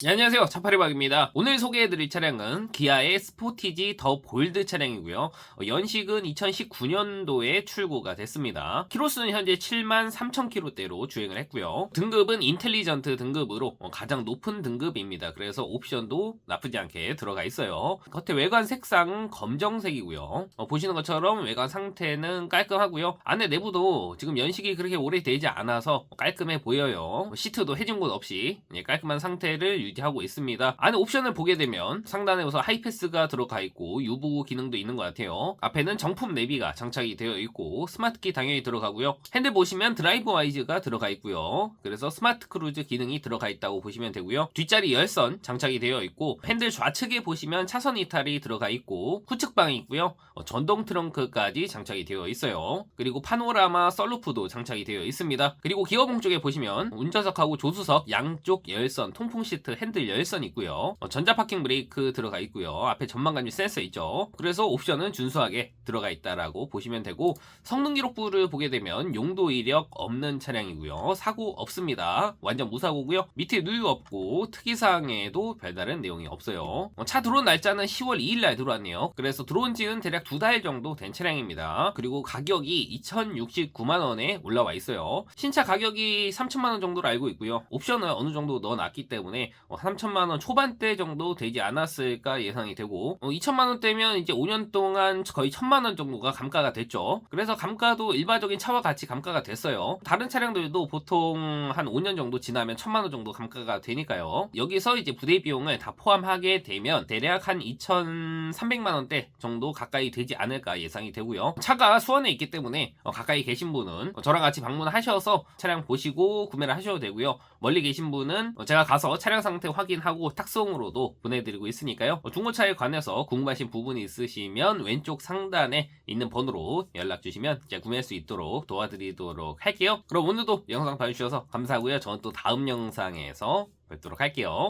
네, 안녕하세요. 차파리박입니다. 오늘 소개해드릴 차량은 기아의 스포티지 더 볼드 차량이고요. 어, 연식은 2019년도에 출고가 됐습니다. 키로수는 현재 7만 3천 킬로대로 주행을 했고요. 등급은 인텔리전트 등급으로 어, 가장 높은 등급입니다. 그래서 옵션도 나쁘지 않게 들어가 있어요. 겉에 외관 색상은 검정색이고요. 어, 보시는 것처럼 외관 상태는 깔끔하고요. 안에 내부도 지금 연식이 그렇게 오래되지 않아서 깔끔해 보여요. 시트도 해진 곳 없이 예, 깔끔한 상태를 유지하고 있습니다. 안에 옵션을 보게 되면 상단에 우선 하이패스가 들어가 있고 유부 기능도 있는 것 같아요. 앞에는 정품 내비가 장착이 되어 있고 스마트키 당연히 들어가고요. 핸들 보시면 드라이브 와이즈가 들어가 있고요. 그래서 스마트 크루즈 기능이 들어가 있다고 보시면 되고요. 뒷자리 열선 장착이 되어 있고 핸들 좌측에 보시면 차선 이탈이 들어가 있고 후측방이 있고요. 어, 전동 트렁크까지 장착이 되어 있어요. 그리고 파노라마 썰루프도 장착이 되어 있습니다. 그리고 기어봉 쪽에 보시면 운전석하고 조수석 양쪽 열선 통풍 시트 핸들 열선 있고요. 어, 전자 파킹 브레이크 들어가 있고요. 앞에 전방 감지 센서 있죠. 그래서 옵션은 준수하게 들어가 있다라고 보시면 되고 성능 기록부를 보게 되면 용도 이력 없는 차량이고요. 사고 없습니다. 완전 무사고고요. 밑에 누유 없고 특이사항에도 별다른 내용이 없어요. 어, 차 들어온 날짜는 10월 2일 날 들어왔네요. 그래서 들어온 지는 대략 두 달 정도 된 차량입니다. 그리고 가격이 2,069만 원에 올라와 있어요. 신차 가격이 3천만 원 정도로 알고 있고요. 옵션을 어느 정도 넣어놨기 때문에 3천만 원 초반대 정도 되지 않았을까 예상이 되고 2천만 원대면 이제 5년 동안 거의 1천만 원 정도가 감가가 됐죠. 그래서 감가도 일반적인 차와 같이 감가가 됐어요. 다른 차량들도 보통 한 5년 정도 지나면 1천만 원 정도 감가가 되니까요. 여기서 이제 부대 비용을 다 포함하게 되면 대략 한 2,300만 원대 정도 가까이 되지 않을까 예상이 되고요. 차가 수원에 있기 때문에 어, 가까이 계신 분은 어, 저랑 같이 방문하셔서 차량 보시고 구매를 하셔도 되고요. 멀리 계신 분은 어, 제가 가서 차량 상태 확인하고 탁송으로도 보내드리고 있으니까요. 어, 중고차에 관해서 궁금하신 부분이 있으시면 왼쪽 상단에 있는 번호로 연락 주시면 제가 구매할 수 있도록 도와드리도록 할게요. 그럼 오늘도 영상 봐주셔서 감사하고요. 저는 또 다음 영상에서 뵙도록 할게요.